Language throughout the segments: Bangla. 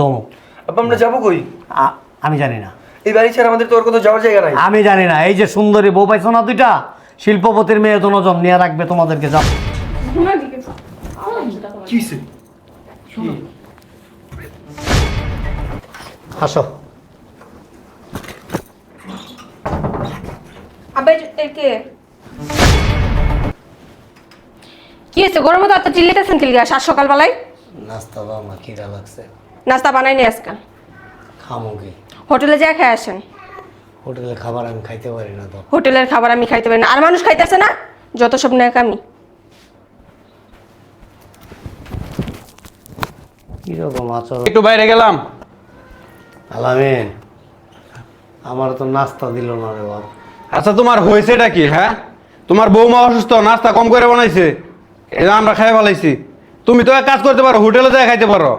তমুক আব্বা আমরা যাব কই? আ- আমি জানি না। এই বাড়ি ছাড়া আমাদের তো আর কোথাও যাওয়ার জায়গা নাই। আমি জানি না। এই যে সুন্দরী বউ পাইছো না দুইটা? শিল্পপতির মেয়ে তো নিয়ে রাখবে তোমাদেরকে যাও। কি হইছে? আসো। আবে কে? কি হয়েছে গরমে তো এত চিল্লিতেছেন কি লিগা সাত সকালবেলায়? নাস্তা বা খিদা লাগছে। নাস্তা বানাই নি আজকে খামো কি? হোটেলে যা খেয়ে আসেন। হোটেলের খাবার আমি খাইতে পারি না তো। হোটেলের খাবার আমি খাইতে পারি না। আর মানুষ খাইতেছে না? যত সব ন্যাকামি। কীরকম আচরণ? একটু বাইরে গেলাম। আলামিন আমার তো নাস্তা দিল না রে বাবা আচ্ছা তোমার হয়েছেটা কি হ্যাঁ? তোমার বৌমা অসুস্থ নাস্তা কম করে বানাইছে। এটা আমরা খাই ফেলাইছি। তুমি তো এক কাজ করতে পারো হোটেলে যায় খাইতে পারো।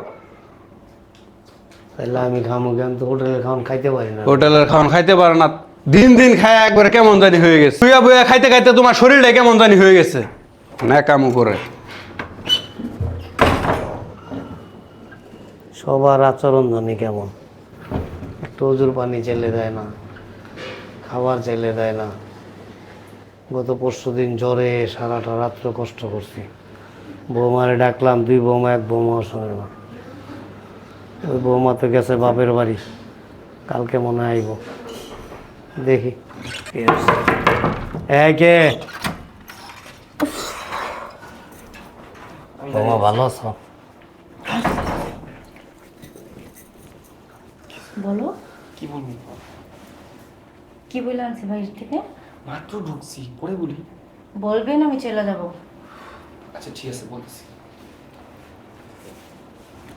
তাহলে আমি খামো কেন তো হোটেলে খাওয়ান খাইতে পারি না। হোটেলের খাওয়ান খাইতে পারো না। দিন দিন খায় একবারে কেমন জানি হয়ে গেছে। শুয়া বইয়া খাইতে খাইতে তোমার শরীরটা কেমন জানি হয়ে গেছে। ন্যাকামু করে। সবার আচরণ জানি কেমন। একটু ওজুর পানি চেলে দেয় না খাবার চেলে দেয় না। গত পরশু দিন জ্বরে সারাটা রাত্র কষ্ট করছি। বৌমারে ডাকলাম দুই বৌমা এক বৌমাও শোনে না। ওই বৌমা তো গেছে বাপের বাড়ি। কালকে মনে হয় আইব। দেখি। এই কে? বৌমা ভালো আছো? বলো। কি বলব? কি বলে আনছি বাইরে থেকে? মাত্র ঢুকছি পরে বলি। বলবেন আমি চলে যাব। আচ্ছা ঠিক আছে বলতেছি।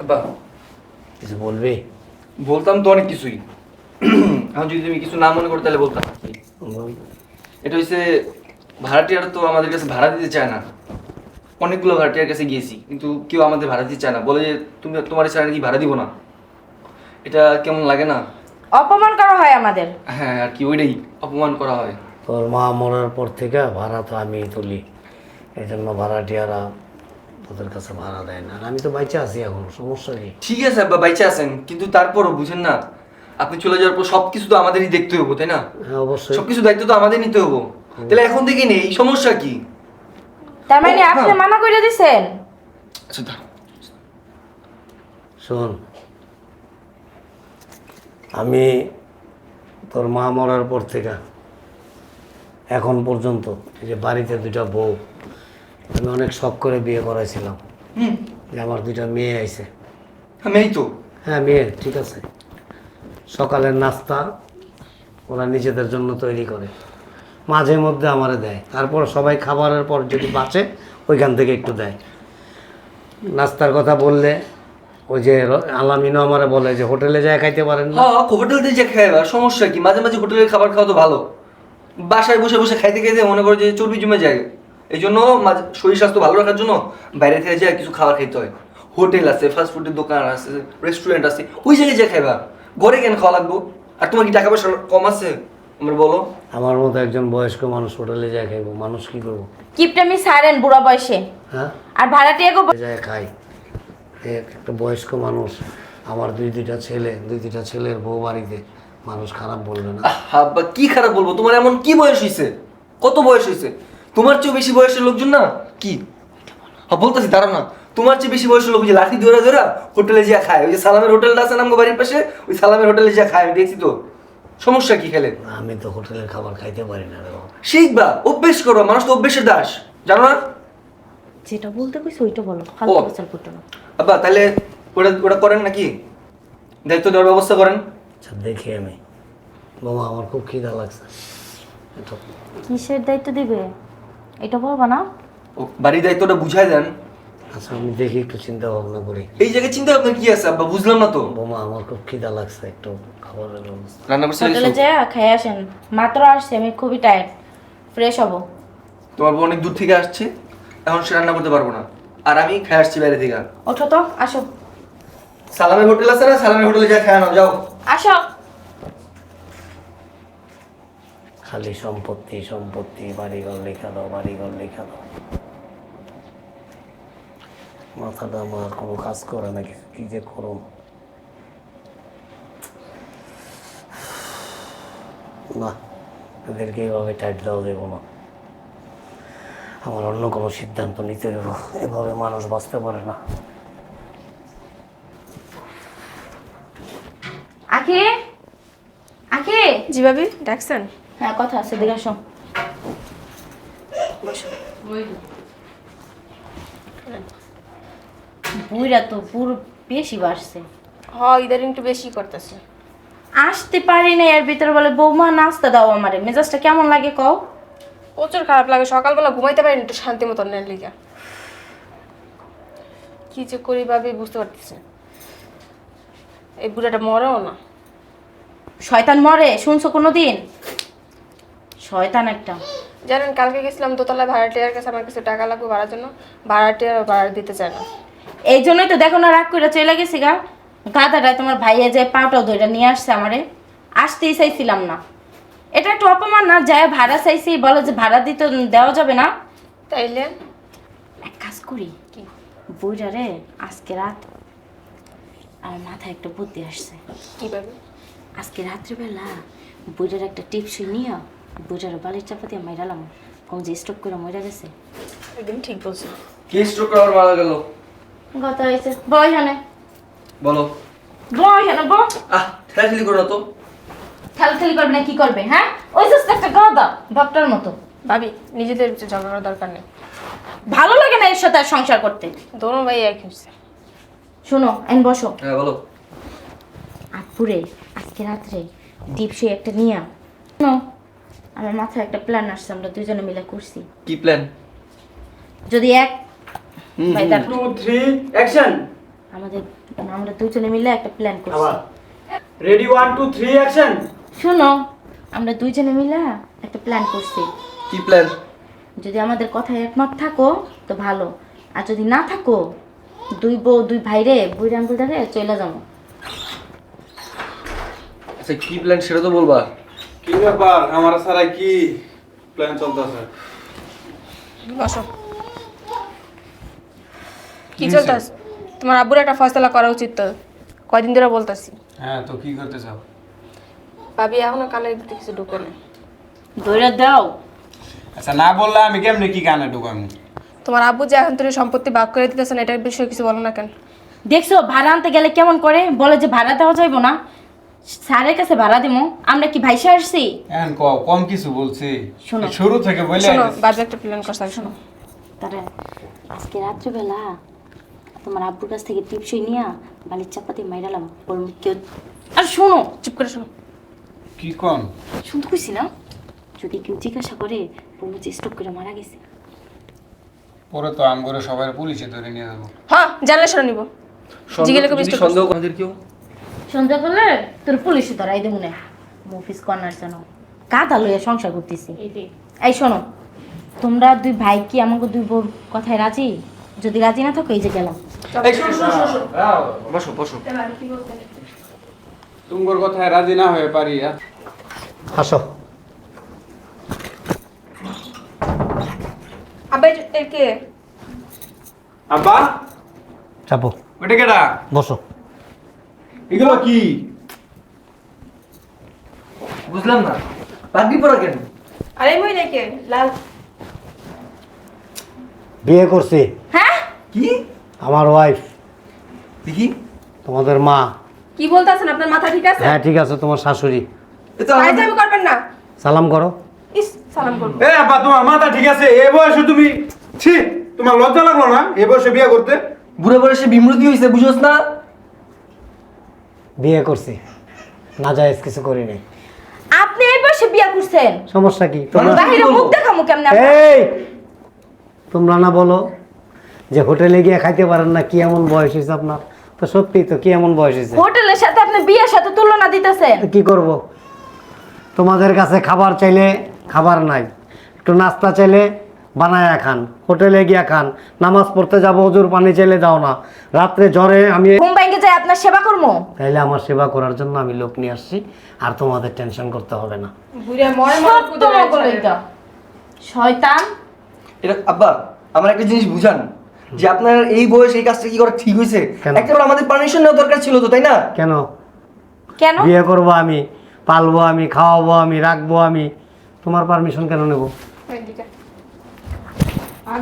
আব্বা কিছু বলবি? বলতাম তো অনেক কিছুই। এখন যদি তুমি কিছু না মনে করো তাহলে বলতাম। এটা হচ্ছে ভাড়াটিয়ারা তো আমাদের কাছে ভাড়া দিতে চায় না। অনেকগুলো ভাড়াটিয়ার কাছে গিয়েছি কিন্তু কেউ আমাদের ভাড়া দিতে চায় না। বলে যে তুমি তোমার ছাড়া নাকি ভাড়া দিব না? এটা কেমন লাগে না? অপমান করা হয় আমাদের। হ্যাঁ আর কি ওইটাই অপমান করা হয়। তোর মা মরার পর থেকে ভাড়া তো আমি তুলি। এই জন্য ভাড়াটিয়ারা তোদের কাছে ভাড়া দেয় না। আর আমি তো বাইচে আছি এখন সমস্যা কি? ঠিক আছে আব্বা বাইচে আছেন কিন্তু তারপরও বুঝেন না আপনি চলে যাওয়ার পর সবকিছু তো আমাদেরই দেখতে হব তাই না? হ্যাঁ অবশ্যই। সবকিছু দায়িত্ব তো আমাদের নিতে হব। তাহলে এখন থেকে নেই এই সমস্যা কি? তার মানে আপনি হ্যাঁ। মানা করে দিছেন? আচ্ছা দাঁড়াও। শোন আমি তোর মা মরার পর থেকে এখন পর্যন্ত এই যে বাড়িতে দুইটা বউ আমি অনেক শখ করে বিয়ে করাইছিলাম। যে আমার দুইটা মেয়ে আইছে। এই তো? হ্যাঁ মেয়ে ঠিক আছে। সকালের নাস্তা ওরা নিজেদের জন্য তৈরি করে। মাঝে মধ্যে আমারে দেয়। তারপর সবাই খাবারের পর যদি বাঁচে ওইখান থেকে একটু দেয়। নাস্তার কথা বললে ওই যে আলামিনও আমারে বলে যে হোটেলে যায় খাইতে পারেন না। হোটেল দিয়ে যে খাই সমস্যা কি? মাঝে মাঝে হোটেলের খাবার খাওয়া তো ভালো। বাসায় বসে বসে খাইতে খাইতে মনে করো যে চর্বি জমে যায়। এই জন্য শরীর স্বাস্থ্য ভালো রাখার জন্য বাইরে থেকে যায় কিছু খাবার খাইতে হয়। হোটেল আছে ফাস্ট ফুডের দোকান আছে রেস্টুরেন্ট আছে ওই জায়গায় যে খাইবা। ঘরে কেন খাওয়া লাগবো? আর তোমার কি টাকা পয়সা কম আছে? আমরা বলো। আমার মতো একজন বয়স্ক মানুষ হোটেলে যায় খাইবো মানুষ কি করব? কিপটামি সারেন বুড়া বয়সে। হ্যাঁ? আর ভাড়াটিয়াকে যায় খাই। একটা বয়স্ক মানুষ আমার দুই দুইটা ছেলে দুই দুইটা ছেলের বউ বাড়িতে মানুষ খারাপ বলবে না। আহা, বা কি খারাপ বলব? তোমার এমন কি বয়স হয়েছে কত বয়স হয়েছে তোমার চেয়ে বেশি বয়সের লোকজন না? কি? হ্যাঁ বলতেছি দাঁড়াও না। তোমার চেয়ে বেশি বয়সের লোক ওই যে লাঠি ধরে ধরে হোটেলে যা খায়। ওই যে সালামের হোটেলটা আছে না আমগো বাড়ির পাশে ওই সালামের হোটেলে যা খায় আমি দেখছি তো। সমস্যা কি খেলে? আমি তো হোটেলের খাবার খাইতে পারি না শিখবা অভ্যেস করো মানুষ তো অভ্যেসের দাস। জানো না? যেটা বলতে কইছো ওইটা বলো ফালতু বচাল করতে না। আব্বা তাহলে ওটা ওটা করেন নাকি? দায়িত্ব দেওয়ার ব্যবস্থা করেন। আচ্ছা দেখি আমি। বাবা আমার খুব খিদা লাগছে। কিসের দায়িত্ব দিবে? এটা বলবা না? ও বাড়ির দায়িত্বটা বুঝাই দেন। আচ্ছা আমি দেখি একটু চিন্তা ভাবনা করি। এই জায়গায় চিন্তা আপনার কি আছে আব্বা? বুঝলাম না তো। বোমা আমার খুব খিদা লাগছে একটু খাবারের ব্যবস্থা। রান্না করছে হোটেলে যা খেয়ে আসেন। মাত্র আসছে আমি খুবই টায়ার্ড ফ্রেশ হব। তোমার বউ অনেক দূর থেকে আসছে এখন সে রান্না করতে পারব না। আর আমি খাই আসছি বাইরে থেকে। ওঠো তো আসো। সালামের হোটেল আছে না? সালামের হোটেলে যা খায় নাও যাও। আসো। খালি সম্পত্তি সম্পত্তি বাড়িঘর লেখা দাও বাড়িঘর লেখা দাও। মাথাটা আমার কোনো কাজ করে না কিছু কি যে করুন না এদেরকে এভাবে টাইট দাও দেবো না। আমার অন্য কোনো সিদ্ধান্ত নিতে দেবো এভাবে মানুষ বাঁচতে পারে না। আখে! আখে! জি ডাকছেন? হ্যাঁ কথা আছে দেখে আসো। বুইরা তো পুরো বেশি বাড়ছে। হ ইদারিং একটু বেশি করতেছে। আসতে পারি না এর ভিতরে বলে বৌমা নাস্তা দাও আমারে। মেজাজটা কেমন লাগে কও? প্রচুর খারাপ লাগে সকালবেলা ঘুমাইতে পারি একটু শান্তি মতন নেন লিগা। কি যে করি ভাবি বুঝতে পারতেছি। এই বুড়াটা মরেও না। শয়তান মরে শুনছো কোনো দিন শয়তান একটা। জানেন কালকে গেছিলাম দোতলায় ভাড়াটিয়ার কাছে আমার কিছু টাকা লাগবে ভাড়ার জন্য। ভাড়াটিয়ার ভাড়া দিতে চায় না। এই জন্যই তো দেখো না রাগ করে চলে গেছি গা। গাধাটা তোমার ভাইয়া যে পাউটাও ধরে নিয়ে আসছে আমারে আসতেই চাইছিলাম না। এটা একটু অপমান না? যায় ভাড়া চাইছি বলে যে ভাড়া দিতে দেওয়া যাবে না। তাইলে? এক কাজ করি। কি? বইটা রে আজকে রাত আমার মাথায় একটা বুদ্ধি আসছে। কীভাবে? আজকে রাত্রিবেলা বইটার একটা টিপসই নিয়ে বইটার বালির চাপা দিয়ে মাইরালাম কম যে স্টক করে মরে গেছে। একদিন ঠিক বলছো। কে স্ট্রোক করার মারা গেল? গত হয়েছে বই হানে। বলো। বই হানে বই আহ ঠেলাঠেলি করো না তো। খেলাখেলি করবে না কি করবে হ্যাঁ? ওই জাস্ট একটা গাদা ডক্টর মতো। ভাবি নিজেদের কিছু ঝগড়া করার দরকার নেই। ভালো লাগে না এর সাথে আর সংসার করতে। দোনো ভাই একই হচ্ছে শোনো আইন বসো। হ্যাঁ বলো। আপুরে আজকে রাত্রে টিপসই একটা নিয়া। শোনো আমার মাথায় একটা প্ল্যান আসছে আমরা দুজনে মিলে করছি। কি প্ল্যান যদি এক ভাই দাঁড়াও। টু থ্রি অ্যাকশন আমাদের আমরা দুজনে মিলে একটা প্ল্যান করছি। Ready one two three action শোনো আমরা দুইজনে মিলে একটা প্ল্যান করছি। কি প্ল্যান যদি আমাদের কথায় একমত থাকো তো ভালো। আর যদি না থাকো দুই বউ দুই ভাইরে বুড়ি আঙ্গুল ধরে চলে যাব। আচ্ছা কি প্ল্যান সেটা তো বলবা। কি ব্যাপার? আমার সারা কি প্ল্যান চলতেছে? বসো। কি চলতেছে? তোমার আব্বুর একটা ফয়সলা করা উচিত তো। কয়দিন ধরে বলতেছি। হ্যাঁ তো কি করতে চাও ভাবি এখনও কানের ভিতরে কিছু ঢুকে নেই। দৌড়ে দাও। আচ্ছা না বললে আমি কেমনে কি কানে ঢুকামি? তোমার আব্বু যে এখন তুমি সম্পত্তি ভাগ করে দিতেছেন এটার বিষয়ে কিছু বলো না কেন? দেখছ ভাড়া আনতে গেলে কেমন করে? বলে যে ভাড়া দেওয়া যাইব না। স্যারের কাছে ভাড়া দিমো। আমরা কি ভাইসা আসছি? এখন কও কম কিছু বলছি। শোনো। শুরু থেকে বলে শোনো বাজে একটা প্ল্যান করছে শোনো। তারা আজকে রাত্রিবেলা তোমার আব্বুর কাছ থেকে টিপসই নিয়ে বালির চাপাতি মাইরালাম বলব কেউ আর শোনো চুপ করে শোনো। কি কম? শুনতে কইছি না? যদি কেউ জিজ্ঞাসা করে বলব যে স্টক করে মারা গেছে। পরে তো আম করে সবাই পুলিশে ধরে নিয়ে যাব। হ্যাঁ জানলে শোনো নিব। জিগেলে কবি যদি সন্দেহ আমাদের কেউ সন্ধ্যা করলে তোর পুলিশে ধরাই দেবো না। অফিস কর্নার যেন কাদা লইয়া সংসার করতেছি। এই শোনো তোমরা দুই ভাই কি আমাকে দুই বোর কথায় রাজি? যদি রাজি না থাকো এই যে গেলাম। বসো বসো। তোমার কথায় রাজি না হয়ে পারি আসো। আবার এর কে? আব্বা? চাপো। ওটা কেডা? বসো। এগুলো কি? বুঝলাম না। পাগড়ি পরা কেন? আরে মই কে লাল। বিয়ে করছি। হ্যাঁ? কি? আমার ওয়াইফ দেখি তোমাদের মা। কি বলতেছেন? আপনার মাথা ঠিক আছে? হ্যাঁ ঠিক আছে তোমার শাশুড়ি। এ তো আমাদের- আমি করবেন না। সালাম করো। ইস সালাম করব। এ আব্বা তোমার মাথা ঠিক আছে। এ বয়সে তুমি ছি তোমার লজ্জা লাগল না? এ বয়সে বিয়ে করতে? বুড়ো বয়সে বিমৃতি হয়েছে বুঝোস না? বিয়ে করছি। না যায় কিছু করি নাই। আপনি এই বয়সে বিয়ে করছেন? সমস্যা কি? তোমরা বাহিরে মুখ দেখামু কেমনে? এই! তোমরা না বলো যে হোটেলে গিয়ে খাইতে পারেন না কি এমন বয়স হয়েছে আপনার? তো সত্যি তো কি এমন বয়স হয়েছে? হোটেলের সাথে আপনি বিয়ের সাথে তুলনা দিতেছেন? কি করব? তোমাদের কাছে খাবার চাইলে খাবার নাই একটু নাস্তা চাইলে বানায়া খান হোটেলে গিয়া খান নামাজ পড়তে যাব ওজুর পানি চাইলে দাও না। রাত্রে জ্বরে আমি ঘুম ভেঙে যাই আপনার সেবা করব তাইলে আমার সেবা করার জন্য আমি লোক নিয়ে আসছি আর তোমাদের টেনশন করতে হবে না। বুড়া মরে মরে সত্য মকলইটা। শয়তান। এটা আব্বা আমার একটা জিনিস বুঝান। যে আপনার এই বয়স এই কাজটা কি করা ঠিক হয়েছে? কেন? একটা আমাদের পারমিশন নেওয়া দরকার ছিল তো তাই না? কেন? কেন? বিয়ে করব আমি পালবো আমি খাওয়াবো আমি রাখব আমি। তোমার পারমিশন কেন নেব?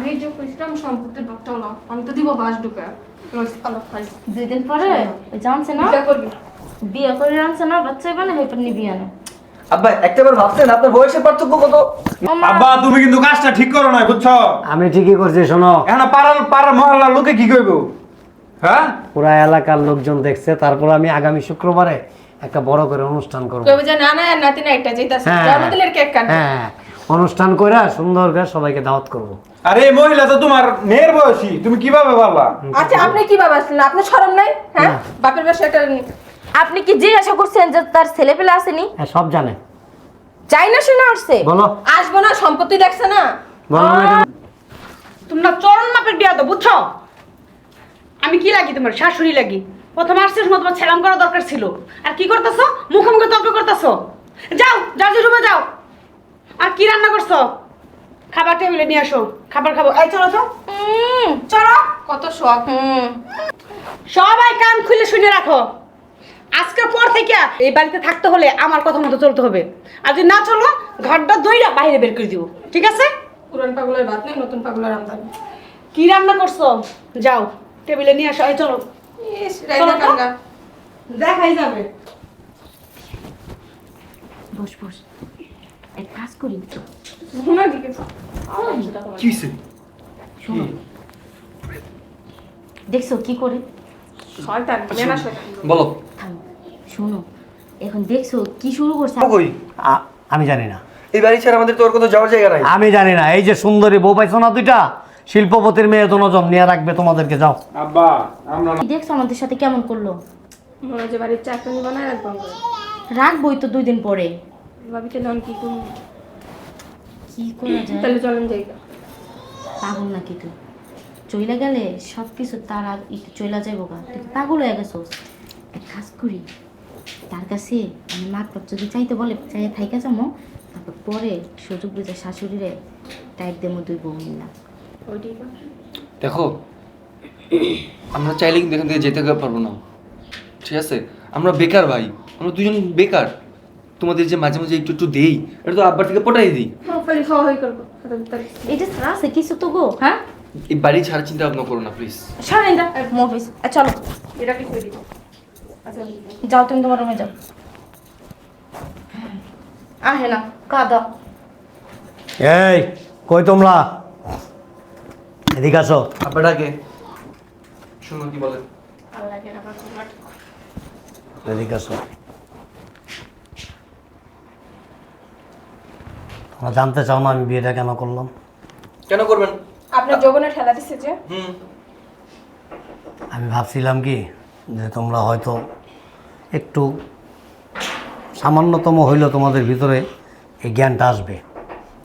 যে কইছিলাম সম্পত্তির ভাগটাও না আমি তো দিব বাস ঢুকা। দুই দিন পরে জানছে না? বিয়ে করবি। বিয়ে করে আনছে না বাচ্চা বানে হেপর নিবি আনে। আব্বা একটাবার ভাবছেন আপনার বয়সের পার্থক্য কত? আব্বা তুমি কিন্তু কাজটা ঠিক করো না বুঝছ? আমি ঠিকই করছি শোনো। এখন পাড়ার পাড়ার মহল্লার লোকে কি কইব? হ্যাঁ? পুরা এলাকার লোকজন দেখছে তারপর আমি আগামী শুক্রবারে একটা বড় করে অনুষ্ঠান করব। কইবে যে না না নাতি না যেতাছে হ্যাঁ। জন্মদিনের কেক কাটবে। হ্যাঁ। অনুষ্ঠান করে সুন্দর করে সবাইকে দাওয়াত করব। আরে এই মহিলা তো তোমার মেয়ের বয়সী। তুমি কীভাবে পারলা? আচ্ছা আপনি কি বাবা আসলেন? আপনার শরম নাই? হ্যাঁ? বাপের বাসা একটা আপনি কি জিজ্ঞাসা করছেন যে তার ছেলে পেলে আসেনি? হ্যাঁ সব জানে। চাই না শুনে আসছে। বলো। আসব না সম্পত্তি দেখছে না। বলো না তোমরা চরণ মাপের বিয়া তো বুঝছ? আমি কি লাগি তোমার? শাশুড়ি লাগি। প্রথম আসছিস সময় তোমার ছেলাম করা দরকার ছিল। আর কি করতেছো? মুখোমুখি তর্ক করতেছো? যাও যাও যে রুমে যাও। আর কি রান্না করছ? খাবার টেবিলে নিয়ে আসো খাবার খাব। এই চলো তো হুম। চলো। কত শখ হুম। সবাই কান খুলে শুনে রাখো। আজকের পর থেকে এই বাড়িতে থাকতে হলে আমার কথা মতো চলতে হবে। আর যদি না চলো ঘরটা দইরা বাইরে বের করে দিব। ঠিক আছে? পুরান পাগলের ভাত নেই নতুন পাগলের আমদানি। কি রান্না করছ? যাও টেবিলে নিয়ে আসো। এই চলো। দেখাই যাবে। বস বস। করি ঘুমা দিকে কি দেখছ কি করে? শয়তান মেনা শয়তান। বলো। শোনো। এখন দেখছ কি শুরু করছে? কই? আমি জানি না। এই বাড়ি ছাড়া আমাদের তো ওর যাওয়ার জায়গা নাই। আমি জানি না। এই যে সুন্দরী বউ পাইছো না দুইটা? শিল্পপতির মেয়ে তো নজম নিয়ে রাখবে তোমাদেরকে যাও। আব্বা আমরা দেখছ আমাদের সাথে কেমন করল? মনে হয় যে বাড়ির চাকরি বানায় রাখব রাখবোই তো দুই দিন পরে। ভাবিতে নন কি করব? কি করা যায়? তাহলে চলেন যাই পাগল নাকি তুই? চইলা গেলে সব কিছু তার আর চইলা যাইব গা। তুই পাগল হয়ে গেছোস? এক কাজ করি তার কাছে আমি মাতপত যদি চাইতে বলে চাইয়ে থাইকা যাব তারপর পরে সুযোগ বুঝে শাশুড়িরে টাইপ দেবো দুই বউ মিলা। দেখো আমরা চাইলে কিন্তু এখান থেকে যেতে পারব না। ঠিক আছে? আমরা বেকার ভাই আমরা দুজন বেকার। তোমাদের যে মাঝে মাঝে একটু একটু দেই এটা তো আব্বার থেকে পটাই দিই। প্রপারলি খাওয়া হয়ে করব। তাড়াতাড়ি। এটা ছাড়া আছে কিছু তো গো। হ্যাঁ? এই বাড়ি ছাড়া চিন্তা ভাবনা করো না প্লিজ সরেন যা মফিস চলো। এটা কি করে আচ্ছা যাও তুমি তোমার রুমে যাও। আহে না কাদা। এই কই তোমরা? এদিকে আসো। আব্বাটাকে শুনো কি বলে আল্লাহকে এদিকে আসো। তোমরা জানতে চাও না আমি বিয়েটা কেন করলাম। কেন করবেন? আপনার যৌবনে ঠেলা দিচ্ছে যে। হুম। আমি ভাবছিলাম কি যে তোমরা হয়তো একটু সামান্যতম হইলেও তোমাদের ভিতরে এই জ্ঞানটা আসবে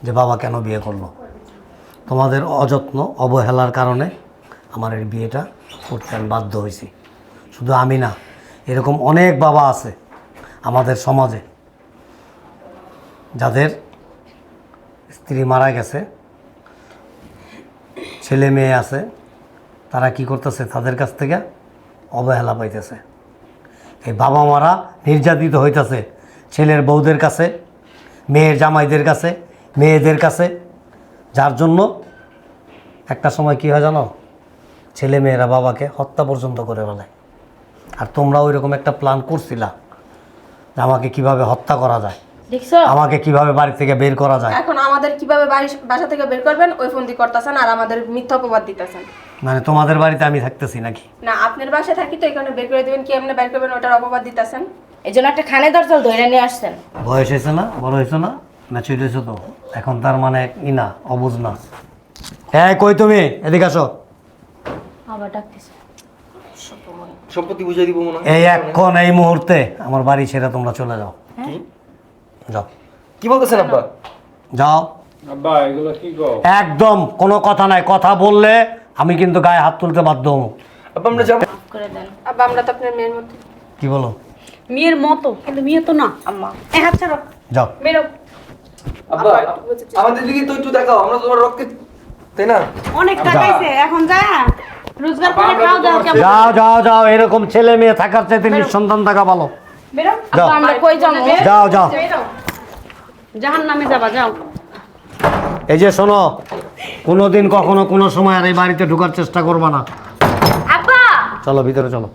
যে বাবা কেন বিয়ে করল। তোমাদের অযত্ন অবহেলার কারণে আমার এই বিয়েটা করতে আমি বাধ্য হয়েছি। শুধু আমি না এরকম অনেক বাবা আছে আমাদের সমাজে যাদের স্ত্রী মারা গেছে, ছেলে মেয়ে আছে, তারা কি করতেছে? তাদের কাছ থেকে অবহেলা পাইতেছে। এই বাবা মারা নির্যাতিত হইতেছে ছেলের বউদের কাছে, মেয়ের জামাইদের কাছে, মেয়েদের কাছে। যার জন্য একটা সময় কি হয় জানো? ছেলে মেয়েরা বাবাকে হত্যা পর্যন্ত করে ফেলায় আর তোমরা ওই রকম একটা প্ল্যান করছিলা যে আমাকে কীভাবে হত্যা করা যায়। আমাকে কীভাবে বাড়ি থেকে বের করা যায়? এখন আমাদের কীভাবে বাড়ি বাসা থেকে বের করবেন ওই ফোন দিয়ে করতেছেন আর আমাদের মিথ্যা অপবাদ দিতেছেন। মানে তোমাদের বাড়িতে আমি থাকতেছি নাকি? না আপনার বাসায় থাকি তো এখানে বের করে দিবেন কি এমনি বের করবেন ওটার অপবাদ দিতেছেন। এই জন্য একটা খানে দরজল ধরে নিয়ে আসছেন। বয়স হয়েছে না? বড় হয়েছে না? ম্যাচুরিট হয়েছে তো। এখন তার মানে ই না অবুঝ না। হ্যাঁ কই তুমি? এদিকে আসো। আবার ডাকতেছে। সম্পত্তি বুঝিয়ে দিব মনে হয়। এই এখন এই মুহূর্তে আমার বাড়ি ছেড়ে তোমরা চলে যাও। কি? যাও। কি বলতেছেন আব্বা? যাও। আব্বা এগুলো কি গো? একদম কোনো কথা নাই কথা বললে আমি কিন্তু গায়ে হাত তুলতে বাধ্য হব। আব্বা আমরা যাব। করে দেন। আব্বা আমরা তো আপনার মেয়ের মধ্যে কি বলো? মেয়ের মতো কিন্তু মেয়ে তো না। আম্মা। এ হাত ছাড়ো। যাও। বেরো। আব্বা। আমাদের দিকে তো একটু দেখাও আমরা তোমার রক্তে তাই না? অনেক টাকা আছে এখন যা। রোজগার করে খাও দাও যাও যাও যাও এরকম ছেলে মেয়ে থাকার চাইতে নিঃসন্তান থাকা ভালো। বেরো। যাও। আমরা কই যাব? যাও যাও। বেরো। যাবা যাও। এই যে শোনো কোনোদিন কখনো কোনো সময় আর এই বাড়িতে ঢোকার চেষ্টা করবা না। আব্বা! চলো ভিতরে চলো।